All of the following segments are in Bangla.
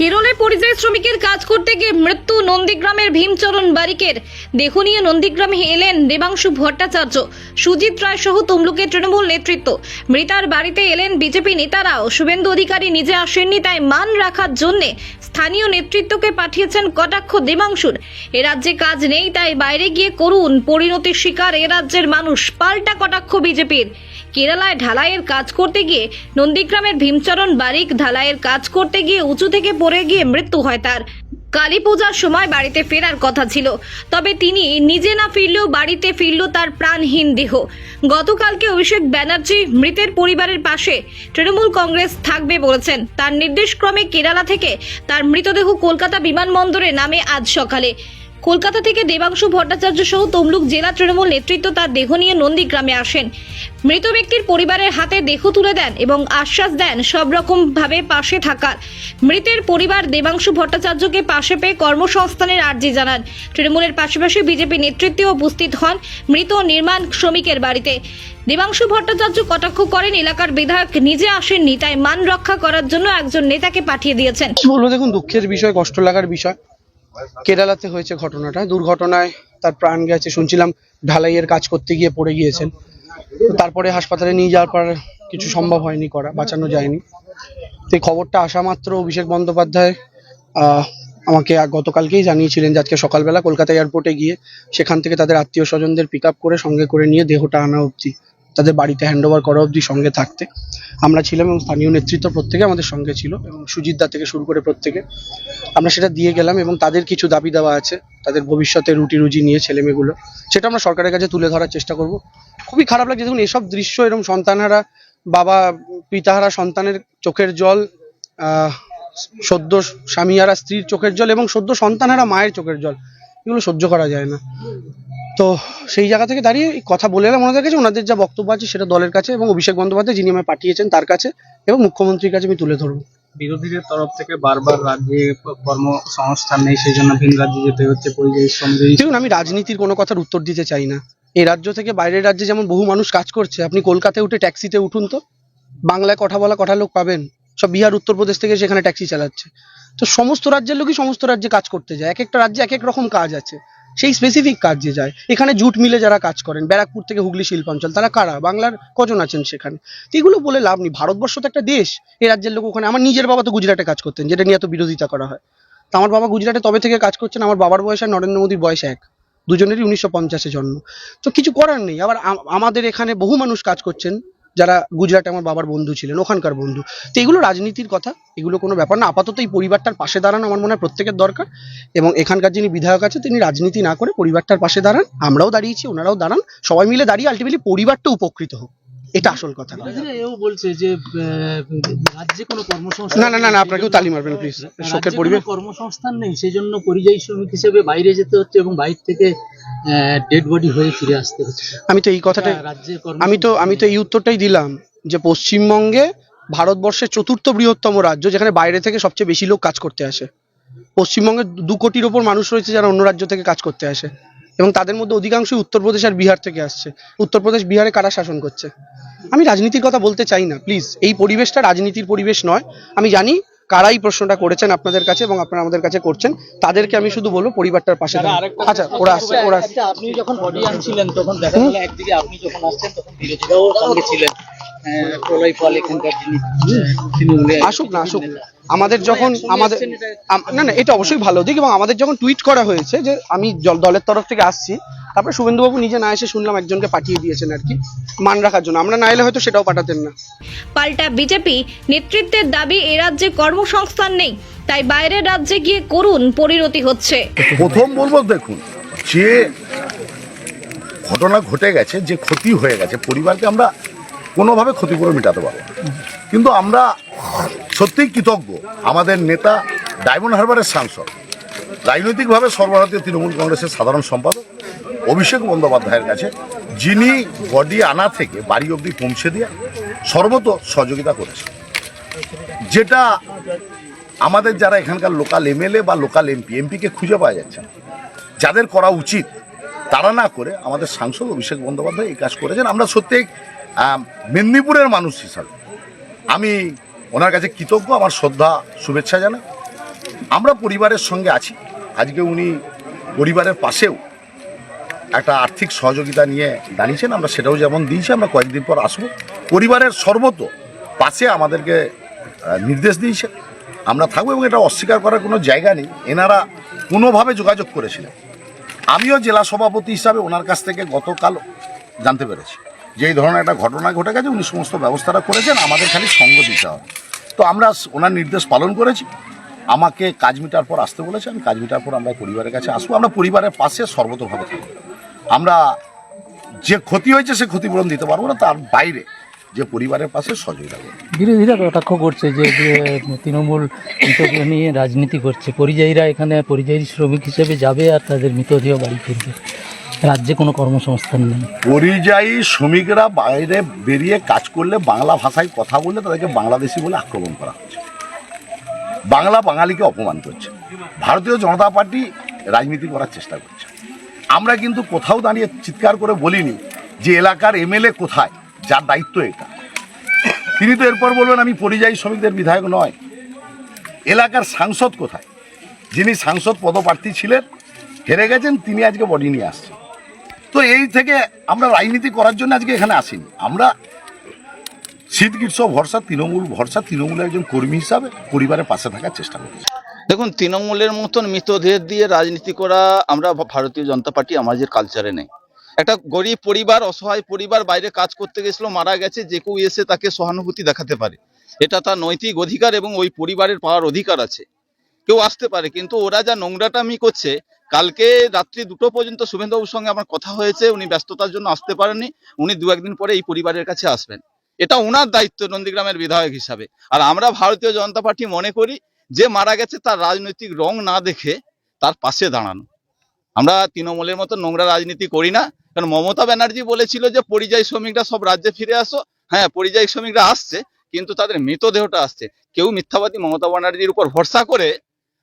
কেরলে পরিযায়ী শ্রমিকের কাজ করতে গিয়ে মৃত্যু নন্দীগ্রামের ভীমচরণ বারিকের দেহ নিয়ে নন্দীগ্রামে এলেন দেবাংশু ভট্টাচার্য, সুজিত রায় সহ তমলুকের তৃণমূল নেতৃত্ব। মৃতার বাড়িতে এলেন বিজেপি নেতারাও। শুভেন্দু অধিকারী নিজে আসেননি, তাই মান রাখার জন্যে স্থানীয় নেতৃত্বকে পাঠিয়েছেন কটাক্ষ দেবাংশুর। এ রাজ্যে কাজ নেই, তাই বাইরে গিয়ে করুন পরিণতির শিকার এ রাজ্যের মানুষ। পাল্টা কটাক্ষ বিজেপির। কেরালায় ঢালাইয়ের কাজ করতে গিয়ে নন্দীগ্রামের ভীমচরণ বারিক ঢালাইয়ের কাজ করতে গিয়ে উঁচু থেকে পড়ে গিয়ে মৃত্যু হয় তার। কালী পূজার সময় বাড়িতে ফেরার কথা ছিল, তবে তিনি নিজে না ফিরলেও বাড়িতে ফিরল তার প্রাণহীন দেহ। গতকালকে অভিষেক ব্যানার্জি মৃতের পরিবারের পাশে তৃণমূল কংগ্রেস থাকবে বলেছেন। তার নির্দেশক্রমে কেরালা থেকে তার মৃতদেহ কলকাতা বিমানবন্দরে নামে আজ সকালে। কলকাতা থেকে দেবাংশু ভট্টাচার্য সহ তমলুক জেলা তৃণমূল নেতৃত্ব তার দেহ নিয়ে নন্দীগ্রামে আসেন। মৃত ব্যক্তির পরিবারের হাতে দেহ তুলে দেন এবং আশ্বাস দেন সব রকম ভাবে পাশে থাকার। মৃতের পরিবার দেবাংশু ভট্টাচার্যকে পাশে পেয়ে কর্মসংস্থানের আর্জি জানান। তৃণমূলের পাশাপাশি বিজেপি নেতৃত্বে উপস্থিত হন মৃত নির্মাণ শ্রমিকের বাড়িতে। দেবাংশু ভট্টাচার্য কটাক্ষ করেন, এলাকার বিধায়ক নিজে আসেননি, তাই মান রক্ষা করার জন্য একজন নেতাকে পাঠিয়ে দিয়েছেন। দেখুন, দুঃখের বিষয়, কষ্ট লাগার বিষয়। কেরালাতে হয়েছে ঘটনাটা। দুর্ঘটনায় তার প্রাণ গেছে, শুনছিলাম ঢালাইয়ের কাজ করতে গিয়ে পড়ে গিয়েছেন। তারপরে হাসপাতালে নিয়ে যাওয়ার পর কিছু সম্ভব হয়নি করা, বাঁচানো যায়নি। তো এই খবরটা আসা মাত্র অভিষেক বন্দ্যোপাধ্যায় আমাকে গতকালকেই জানিয়েছিলেন যে আজকে সকালবেলা কলকাতা এয়ারপোর্টে গিয়ে সেখান থেকে তাদের আত্মীয় স্বজনদের পিক করে সঙ্গে করে নিয়ে দেহটা আনা অবধি। তাদের বাড়িতে হ্যান্ড ওভার করা অবধি সঙ্গে থাকতে। আমরা ছিলাম এবং স্থানীয় নেতৃত্ব প্রত্যেকে আমাদের সঙ্গে ছিল এবং সুজিত দা থেকে শুরু করে প্রত্যেকে। আমরা সেটা দিয়ে গেলাম এবং তাদের কিছু দাবি দেওয়া আছে, তাদের ভবিষ্যতে রুটি রুজি নিয়ে ছেলে মেয়েগুলো সেটা আমরা সরকারের কাছে তুলে ধরার চেষ্টা করব। খুবই খারাপ লাগছে, দেখুন, এসব দৃশ্য এরকম সন্তানহারা বাবা, পিতাহারা, সন্তানের চোখের জল সদ্য স্বামীহারা স্ত্রীর চোখের জল এবং সদ্য সন্তানহারা মায়ের চোখের জল, এগুলো সহ্য করা যায় না। তো সেই জায়গা থেকে দাঁড়িয়ে এই কথা বলে এলাম ওনাদের কাছে ওনাদের যা বক্তব্য আছে সেটা দলের কাছে এবং অভিষেক বন্দ্যোপাধ্যায় যিনি আমায় পাঠিয়েছেন তার কাছে এবং মুখ্যমন্ত্রীর কাছে আমি তুলে ধরবো। বিরোধীদের তরফ থেকে বারবার রাজ্যে কর্মসংস্থান নেই সেই জন্য ভিন রাজ্যে যেতে হচ্ছে পরিযায়ী শ্রমিকদের দেখুন আমি রাজনীতির কোনো কথার উত্তর দিতে চাই না। এই রাজ্য থেকে বাইরের রাজ্যে যেমন বহু মানুষ কাজ করছে আপনি কলকাতায় উঠে ট্যাক্সিতে উঠুন তো। বাংলায় কথা বলা কথা লোক পাবেন। সব বিহার উত্তরপ্রদেশ থেকে সেখানে ট্যাক্সি চালাচ্ছে। তো সমস্ত রাজ্যের লোকই সমস্ত রাজ্যে কাজ করতে যায়। এক একটা রাজ্যে এক এক রকম কাজ আছে। সেই স্পেসিফিক কাজে যায়। এখানে জুট মিলে যারা কাজ করেন, ব্যারাকপুর থেকে হুগলি শিল্পাঞ্চল, তারা কারা? বাংলার কজন আছেন সেখানে? এগুলো বলে লাভ নেই। ভারতবর্ষ তো একটা দেশ। এই রাজ্যের লোক ওখানে, আমার নিজের বাবা তো গুজরাটে কাজ করতেন, যেটা নিয়ে এত বিরোধিতা করা হয়। তো আমার বাবা গুজরাটে তবে থেকে কাজ করছেন, আমার বাবার বয়স আর নরেন্দ্র মোদীর বয়স এক। দুজনেরই উনিশশো পঞ্চাশে জন্ম। তো কিছু করার নেই। আবার আমাদের এখানে বহু মানুষ কাজ করছেন। যারা গুজরাটে আমার বাবার বন্ধু ছিলেন, ওখানকার বন্ধু। তো এগুলো রাজনীতির কথা, এগুলো কোনো ব্যাপার না। আপাতত এই পরিবারটার পাশে দাঁড়ানো আমার মনে হয় প্রত্যেকের দরকার এবং এখানকার যিনি বিধায়ক আছে, তিনি রাজনীতি না করে পরিবারটার পাশে দাঁড়ান। আমরাও দাঁড়িয়েছি, ওনারাও দাঁড়ান। সবাই মিলে দাঁড়িয়ে আলটিমেটলি পরিবারটা উপকৃত হোক। এটা আসল কথা। এও বলছে যে রাজ্যে কোনো কর্মসংস্থান না না না না আপনাকেও তালি মারবেন প্লিজ শোকের পরিবেশ। কর্মসংস্থান নেই সেই জন্য পরিযায়ী শ্রমিক হিসেবে বাইরে যেতে হচ্ছে এবং বাইরে থেকে ডেড বডি হয়ে ফিরে আসতে হচ্ছে। আমি তো এই কথাটাই রাজ্যে আমি তো আমি তো এই উত্তরটাই দিলাম যে পশ্চিমবঙ্গে ভারতবর্ষের চতুর্থ বৃহত্তম রাজ্য যেখানে বাইরে থেকে সবচেয়ে বেশি লোক কাজ করতে আসে। পশ্চিমবঙ্গে দু কোটির ওপর মানুষ রয়েছে যারা অন্য রাজ্য থেকে কাজ করতে আসে। এবং তাদের মধ্যে অধিকাংশই উত্তরপ্রদেশ আর বিহার থেকে আসছে। উত্তরপ্রদেশ বিহারে কারা শাসন করছে? আমি রাজনীতির কথা বলতে চাই না প্লিজ এই পরিবেশটা রাজনীতির পরিবেশ নয়। আমি জানি কারাই প্রশ্নটা করেছেন আপনাদের কাছে এবং আপনারা আমাদের কাছে করছেন। তাদেরকে আমি শুধু বলব পরিবারটার পাশে আচ্ছা ওরা আসছে ওরা আসছে। আপনি যখন বডি আনছিলেন তখন দেখা গেল একদিকে আপনি যখন আসছেন তখন বিরোধীরাও সঙ্গে ছিলেন। প্রলয় পাল এখানকার আসুক না আসুক। আমাদের যখন আমাদের না না এটা অবশ্যই ভালো দিক এবং আমাদের যখন টুইট করা হয়েছে যে আমি দলের তরফ থেকে আসছি তারপরে শুভেন্দুবাবু নিজে না এসে শুনলাম একজনকে পাঠিয়ে দিয়েছেন আর কি মান রাখার জন্য। আমরা না এলে হয়তো সেটাও পাঠাতেন না। পাল্টা বিজেপি নেতৃত্বের দাবি এ রাজ্যে কর্মসংস্থান নেই তাই বাইরের রাজ্যে গিয়ে করুন পরিণতি হচ্ছে। প্রথম বলব দেখুন যে ঘটনা ঘটে গেছে যে ক্ষতি হয়ে গেছে পরিবারকে আমরা কোনোভাবে ক্ষতিপূরণ মেটাতে পারব কিন্তু আমরা সত্যিই কৃতজ্ঞ। আমাদের নেতা ডায়মন্ড হারবারের সাংসদ, রাজনৈতিকভাবে সর্বভারতীয় তৃণমূল কংগ্রেসের সাধারণ সম্পাদক, অভিষেক বন্দ্যোপাধ্যায়ের কাছে, যিনি বডি আনা থেকে বাড়ি অবধি পৌঁছে দিয়ে সর্বত সহযোগিতা করেছে যেটা আমাদের যারা এখানকার লোকাল এমএলএ বা লোকাল এমপি, এমপিকে খুঁজে পাওয়া যাচ্ছে যাদের করা উচিত, তারা না করে আমাদের সাংসদ অভিষেক বন্দ্যোপাধ্যায় এই কাজ করেছেন। আমরা সত্যি মেদিনীপুরের মানুষ হিসাবে আমি ওনার কাছে কৃতজ্ঞ, আমার শ্রদ্ধা, শুভেচ্ছা জানাই। আমরা পরিবারের সঙ্গে আছি। আজকে উনি পরিবারের পাশেও একটা আর্থিক সহযোগিতা নিয়ে দাঁড়িয়েছেন। আমরা সেটাও যেমন দিয়েছি, আমরা কয়েকদিন পর আসব। পরিবারের সর্বত পাশে আমাদেরকে নির্দেশ দিয়েছে আমরা থাকব এবং এটা অস্বীকার করার কোনো জায়গা নেই। এনারা কোনোভাবে যোগাযোগ করেছিলেন। আমিও জেলা সভাপতি হিসাবে ওনার কাছ থেকে গতকাল জানতে পেরেছি। যে ধরনের একটা ঘটনা ঘটে গেছে, উনি সমস্ত ব্যবস্থাটা করেছেন, আমাদের খালি সঙ্গ দিতে হবে। তো আমরা ওনার নির্দেশ পালন করেছি। আমাকে কাজ মিটার পর আসতে বলেছে, আমি কাজ মিটার পর আমরা পরিবারের কাছে আসব। আমরা পরিবারের পাশে সর্বতভাবে থাকব। আমরা যে ক্ষতি হয়েছে, সে ক্ষতিপূরণ দিতে পারব না, তার বাইরে যে পরিবারের পাশে সহযোগিতা করব বিরোধীরা কটাক্ষ করছে যে যে তৃণমূল মৃতদেহ নিয়ে রাজনীতি করছে। পরিযায়ীরা এখানে পরিযায়ী শ্রমিক হিসেবে যাবে আর তাদের মৃতদেহ বাড়ি ফিরবে। রাজ্যে কোনো কর্মসংস্থান নেই। পরিযায়ী শ্রমিকরা বাইরে বেরিয়ে কাজ করলে বাংলা ভাষায় কথা বললে তাদেরকে বাংলাদেশি বলে আক্রমণ করা হচ্ছে। বাংলা বাঙালিকে অপমান করছে। ভারতীয় জনতা পার্টি রাজনীতি করার চেষ্টা করছে। আমরা কিন্তু কোথাও দাঁড়িয়ে চিৎকার করে বলিনি যে এলাকার এমএলএ কোথায়, যার দায়িত্ব এটা। তিনি তো এরপর বলবেন, আমি পরিযায়ী শ্রমিকদের বিধায়ক নয়। এলাকার সাংসদ কোথায়? যিনি সাংসদ পদপ্রার্থী ছিলেন, হেরে গেছেন, তিনি আজকে বডি নিয়ে আসছেন। তো এই থেকে আমরা রাজনীতি করার জন্য আজকে এখানে আসিনি। আমরা শীত, গ্রীষ্ম, ভরসা, তৃণমূল, ভরসা তৃণমূলের একজন কর্মী হিসাবে পরিবারের পাশে থাকার চেষ্টা করছি। দেখুন, তৃণমূলের মতন মৃতদেহ দিয়ে রাজনীতি করা আমরা ভারতীয় জনতা পার্টি আমাদের কালচারে নেই। একটা গরিব পরিবার, অসহায় পরিবার বাইরে কাজ করতে গেছিল, মারা গেছে, যে কেউ এসে তাকে সহানুভূতি দেখাতে পারে। এটা তার নৈতিক অধিকার এবং ওই পরিবারের পাওয়ার অধিকার আছে। কেউ আসতে পারে, কিন্তু ওরা যা নোংরাটামি করছে কালকে রাত্রি দুটো পর্যন্ত শুভেন্দুবাবুর সঙ্গে আমার কথা হয়েছে, উনি ব্যস্ততার জন্য আসতে পারেননি, উনি দু একদিন পরে এই পরিবারের কাছে আসবেন। এটা ওনার দায়িত্ব নন্দীগ্রামের বিধায়ক হিসাবে। আর আমরা ভারতীয় জনতা পার্টি মনে করি, যে মারা গেছে তার রাজনৈতিক রং না দেখে তার পাশে দাঁড়ানো। আমরা তৃণমূলের মতো নোংরা রাজনীতি করি না, কারণ মমতা ব্যানার্জি বলেছিল যে পরিযায়ী শ্রমিকরা সব রাজ্যে ফিরে আসো। হ্যাঁ পরিযায়ী শ্রমিকরা আসছে, কিন্তু তাদের মৃতদেহটা আসছে। কেউ মিথ্যাবাদী মমতা ব্যানার্জির উপর ভরসা করে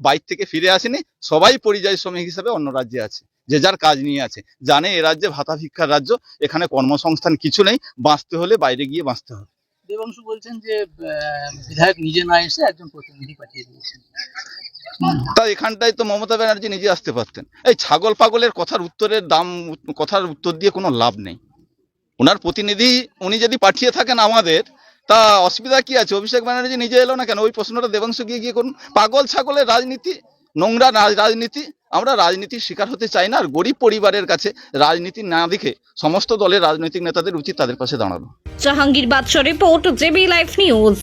বাইর থেকে ফিরে আসেনি সবাই পরিযায়ী শ্রমিক হিসেবে অন্য রাজ্যে আছে যে যার কাজ নিয়ে আছে। জানে এ রাজ্যে ভাতা ভিক্ষার রাজ্য এখানে কর্মসংস্থান কিছু নেই বাঁচতে হলে বাইরে গিয়ে বাঁচতে হবে। দেবাংশু বলছেন যে বিধায়ক নিজে না এসে একজন প্রতিনিধি পাঠিয়ে দিয়েছেন। তা এখানটায় তো মমতা ব্যানার্জি নিজে আসতে পারতেন। এই ছাগল পাগলের কথার উত্তরের দাম কথার উত্তর দিয়ে কোনো লাভ নেই। ওনার প্রতিনিধি উনি যদি পাঠিয়ে থাকেন আমাদের তা অসুবিধা কি আছে? অভিষেক ব্যানার্জি নিজে এলো না কেন? ওই প্রশ্নটা দেবাংশু গিয়ে গিয়ে করুন। পাগল, ছাগলের রাজনীতি, নোংরা রাজ- রাজনীতি, আমরা রাজনীতির শিকার হতে চাই না, আর গরিব পরিবারের কাছে রাজনীতি না দেখে সমস্ত দলের রাজনৈতিক নেতাদের উচিত তাদের পাশে দাঁড়ানো। জাহাঙ্গীর বাদশরে রিপোর্ট, জেবি লাইফ নিউজ।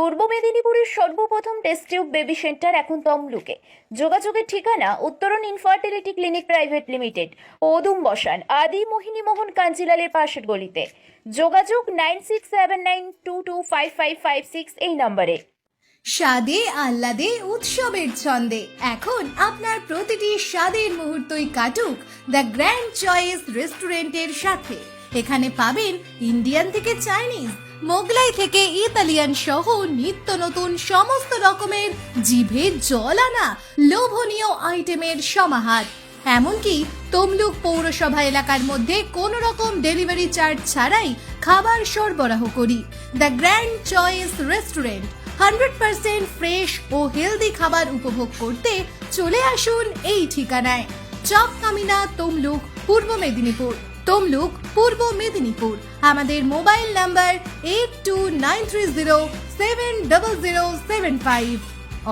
পূর্ব মেদিনীপুরের সর্বপ্রথম টেস্ট টিউব বেবি সেন্টার এখন তমলুকে। যোগাযোগের ঠিকানা Uttaran infertility clinic private limited ওদুম বসান, আদি মোহিনী মোহন কাঞ্জিলালের পাশের গলিতে। যোগাযোগ nine six seven nine two two five five five six এই নম্বরে। স্বাদে, আহ্লাদে, উৎসবের ছন্দে। এখন আপনার প্রতিটি স্বাদের মুহূর্তই কাটুক দ্য গ্র্যান্ড চয়েস রেস্টুরেন্টের সাথে। এখানে পাবেন ইন্ডিয়ান থেকে চাইনিজ মোগলাই থেকে ইতালিয়ান সহ নিত্য নতুন সমস্ত রকমের জিভে জল আনা লোভনীয় আইটেমের সমাহার। এমনকি তমলুক পৌরসভা এলাকার মধ্যে কোনো রকম ডেলিভারি চার্জ ছাড়াই খাবার সরবরাহ করি। The grand choice restaurant, hundred percent fresh O healthy খাবার উপভোগ করতে চলে আসুন এই ঠিকানায়। চক কামিনা তমলুক, পূর্ব মেদিনীপুর। তমলুক পূর্ব মেদিনীপুর। আমাদের mobile number eight two nine three zero seven double zero seven five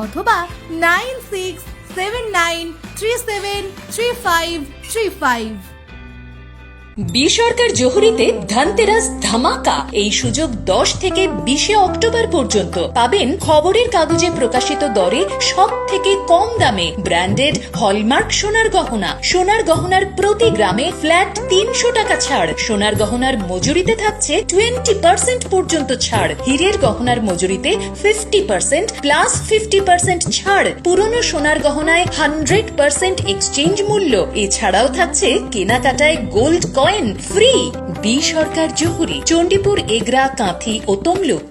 অথবা nine six seven nine three seven three five three five B Sarkar জহুরিতে Dhanteras ধামাকা, এই সুযোগ দশ থেকে বিশে অক্টোবর পর্যন্ত। পাবেন খবরের কাগজে প্রকাশিত দরে সব থেকে কম দামে ব্র্যান্ডেড হলমার্ক সোনার গহনা। সোনার গহনার প্রতি গ্রামে ফ্ল্যাট তিনশো টাকা ছাড়। সোনার গহনার মজুরিতে থাকছে টোয়েন্টি পার্সেন্ট পর্যন্ত ছাড়। হীরের গহনার মজুরিতে fifty percent plus fifty percent ছাড়। পুরনো সোনার গহনায় হান্ড্রেড পার্সেন্ট এক্সচেঞ্জ মূল্য। এছাড়াও থাকছে কেনাকাটায় gold coin free B Sarkar জহুরি Chandipur Egra Kanthi ও তমলুক